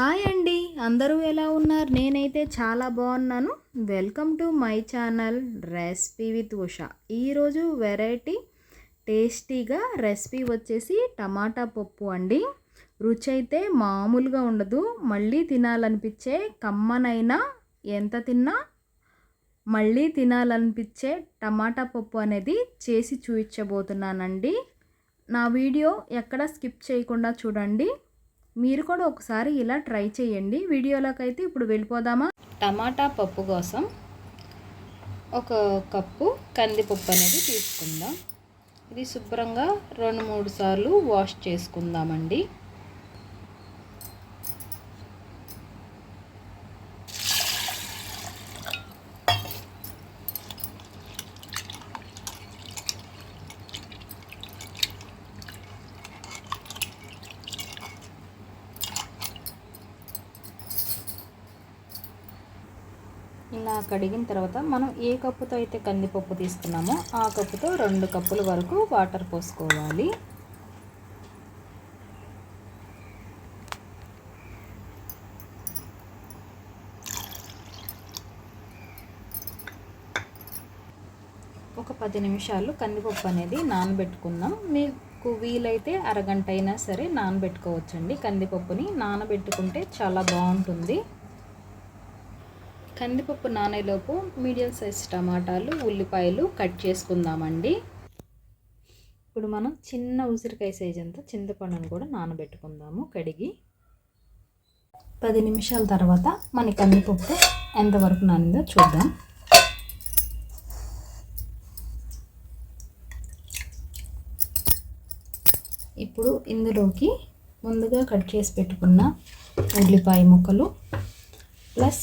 Hi అండి. అందరూ ఎలా ఉన్నారు? నేనైతే చాలా బాగున్నాను. Welcome to my channel recipe with Usha. ఈరోజు వెరైటీ టేస్టీగా రెసిపీ వచ్చేసి టమాటా పప్పు అండి. రుచి అయితే మామూలుగా ఉండదు. మళ్ళీ తినాలనిపించే కమ్మనైనా ఎంత తిన్నా మళ్ళీ తినాలనిపించే టమాటా పప్పు అనేది చేసి చూపించబోతున్నానండి. నా వీడియో ఎక్కడ స్కిప్ చేయకుండా చూడండి. మీరు కూడా ఒకసారి ఇలా ట్రై చేయండి. వీడియోలోకి అయితే ఇప్పుడు వెళ్ళిపోదామా? టమాటా పప్పు కోసం ఒక కప్పు కందిపప్పు అనేది తీసుకుందాం. ఇది శుభ్రంగా రెండు మూడు సార్లు వాష్ చేసుకుందామండి. ఇలా కడిగిన తర్వాత మనం ఏ కప్పుతో అయితే కందిపప్పు తీసుకున్నామో ఆ కప్పుతో రెండు కప్పుల వరకు వాటర్ పోసుకోవాలి. ఒక పది నిమిషాలు కందిపప్పు అనేది నానబెట్టుకుందాం. మీకు వీలైతే అరగంట అయినా సరే నానబెట్టుకోవచ్చండి. కందిపప్పుని నానబెట్టుకుంటే చాలా బాగుంటుంది. కందిపప్పు నానేలోపు మీడియం సైజ్ టమాటాలు ఉల్లిపాయలు కట్ చేసుకుందామండి. ఇప్పుడు మనం చిన్న ఉసిరికాయ సైజ్ అంత చింతపండును కూడా నానబెట్టుకుందాము కడిగి. పది నిమిషాల తర్వాత మన కందిపప్పు ఎంతవరకు నానిందో చూద్దాం. ఇప్పుడు ఇందులోకి ముందుగా కట్ చేసి పెట్టుకున్న ఉల్లిపాయ ముక్కలు ప్లస్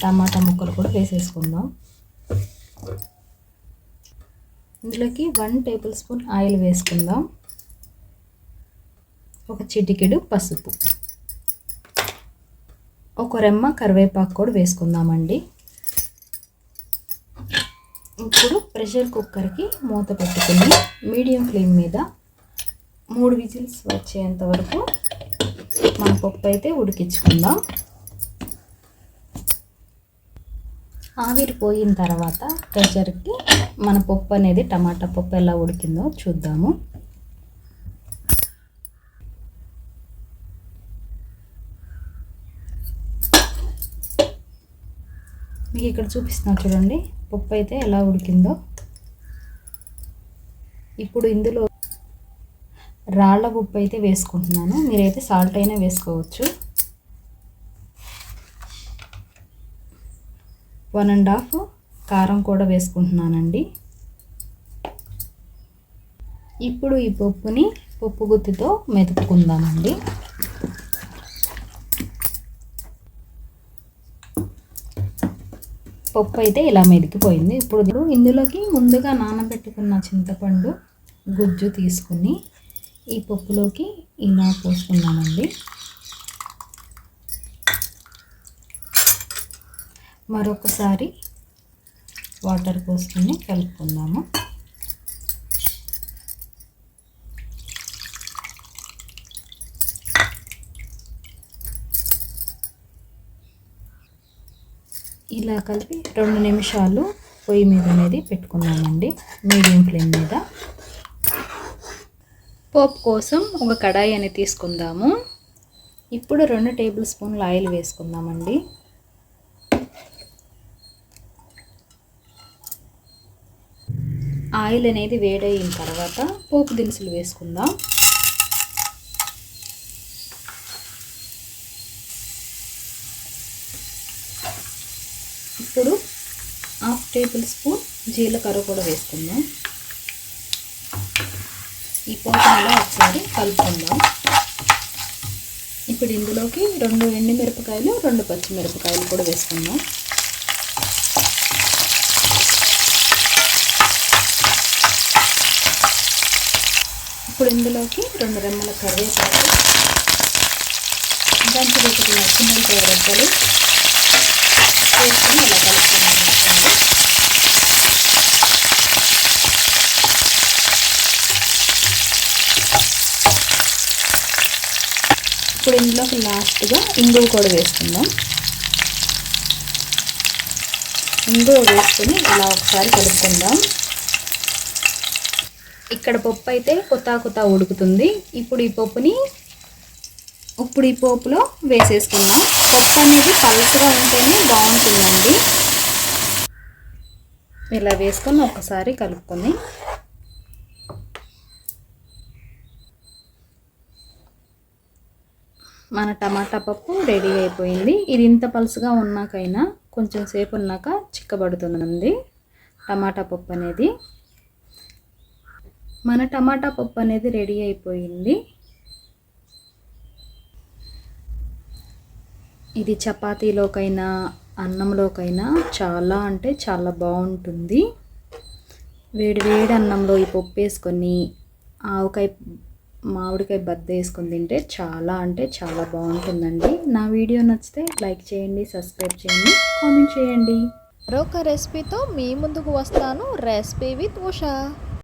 టమాటా ముక్కలు కూడా వేసేసుకుందాం. ఇందులోకి వన్ టేబుల్ స్పూన్ ఆయిల్ వేసుకుందాం. ఒక చిటికెడు పసుపు. ఒక రెమ్మ కరివేపాకు కూడా వేసుకుందామండి. ఇప్పుడు ప్రెషర్ కుక్కర్కి మూత పెట్టుకుని మీడియం ఫ్లేమ్ మీద మూడు విజిల్స్ వచ్చేంత వరకు మన పప్పు అయితే ఉడికించుకుందాం. ఆవిరి పోయిన తర్వాత ప్రెషర్కి మన పప్పు అనేది టమాటా పప్పు ఎలా ఉడికిందో చూద్దాము. మీకు ఇక్కడ చూపిస్తున్నా చూడండి పప్పు అయితే ఎలా ఉడికిందో. ఇప్పుడు ఇందులో రాళ్ళ ఉప్పు అయితే వేసుకుంటున్నాను. మీరైతే సాల్ట్ అయినా వేసుకోవచ్చు. వన్ అండ్ హాఫ్ కారం కూడా వేసుకుంటున్నానండి. ఇప్పుడు ఈ పప్పుని పప్పు గుత్తితో మెతుక్కుందామండి. పప్పు అయితే ఇలా మెదికిపోయింది. ఇప్పుడు ఇందులోకి ముందుగా నానబెట్టుకున్న చింతపండు గుజ్జు తీసుకుని ఈ పప్పులోకి ఇలా పోసుకున్నామండి మరొకసారి వాటర్ పోసుకుని కలుపుకుందాము. ఇలా కలిపి రెండు నిమిషాలు పొయ్యి మీద అనేది పెట్టుకున్నామండి మీడియం ఫ్లేమ్ మీద. పోపు కోసం ఒక కడాయి అనేది తీసుకుందాము. ఇప్పుడు రెండు టేబుల్ స్పూన్లు ఆయిల్ వేసుకుందామండి. ఆయిల్ అనేది వేడయిన తర్వాత పోపు దినుసులు వేసుకుందాం. ఇప్పుడు హాఫ్ టేబుల్ స్పూన్ జీలకర్ర కూడా వేసుకుందాం. ఈ పోపులో ఒకసారి కలుపుకుందాం. ఇప్పుడు ఇందులోకి రెండు ఎండుమిరపకాయలు రెండు పచ్చిమిరపకాయలు కూడా వేసుకుందాం. ఇప్పుడు ఇందులోకి రెండు రెమ్మల కరివేపాకు దానికి పెట్టుకున్న చిన్నకాయ రెబ్బలు వేసుకొని ఇలా కలుపుకున్నాం ఇప్పుడు ఇందులోకి లాస్ట్గా ఇంగువ కూడా వేసుకుందాం. ఇంగువ వేసుకొని ఇలా ఒకసారి కలుపుకుందాం. ఇక్కడ పప్పు అయితే కొత్త కొత్త ఉడుకుతుంది. ఇప్పుడు ఈ పప్పుని ఇప్పుడు ఈ పోపులో వేసేసుకుందాం. పప్పు అనేది పలుచగా ఉంటేనే బాగుంటుందండి. ఇలా వేసుకొని ఒకసారి కలుపుకొని. మన టమాటా పప్పు రెడీ అయిపోయింది. ఇది ఇంత పలుసుగా ఉన్నాకైనా కొంచెం సేపు ఉన్నాక చిక్కబడుతుందండి టమాటా పప్పు అనేది. మన టమాటా పప్పు అనేది రెడీ అయిపోయింది. ఇది చపాతీలోకైనా అన్నంలోకైనా చాలా అంటే చాలా బాగుంటుంది. వేడి వేడి అన్నంలో ఈ పప్పు వేసుకొని ఆవకాయ మామిడికాయ బద్ద వేసుకొని తింటే చాలా అంటే చాలా బాగుంటుందండి. నా వీడియో నచ్చితే లైక్ చేయండి సబ్స్క్రైబ్ చేయండి కామెంట్ చేయండి. మరొక రెసిపీతో మీ ముందుకు వస్తాను. Recipe with Usha.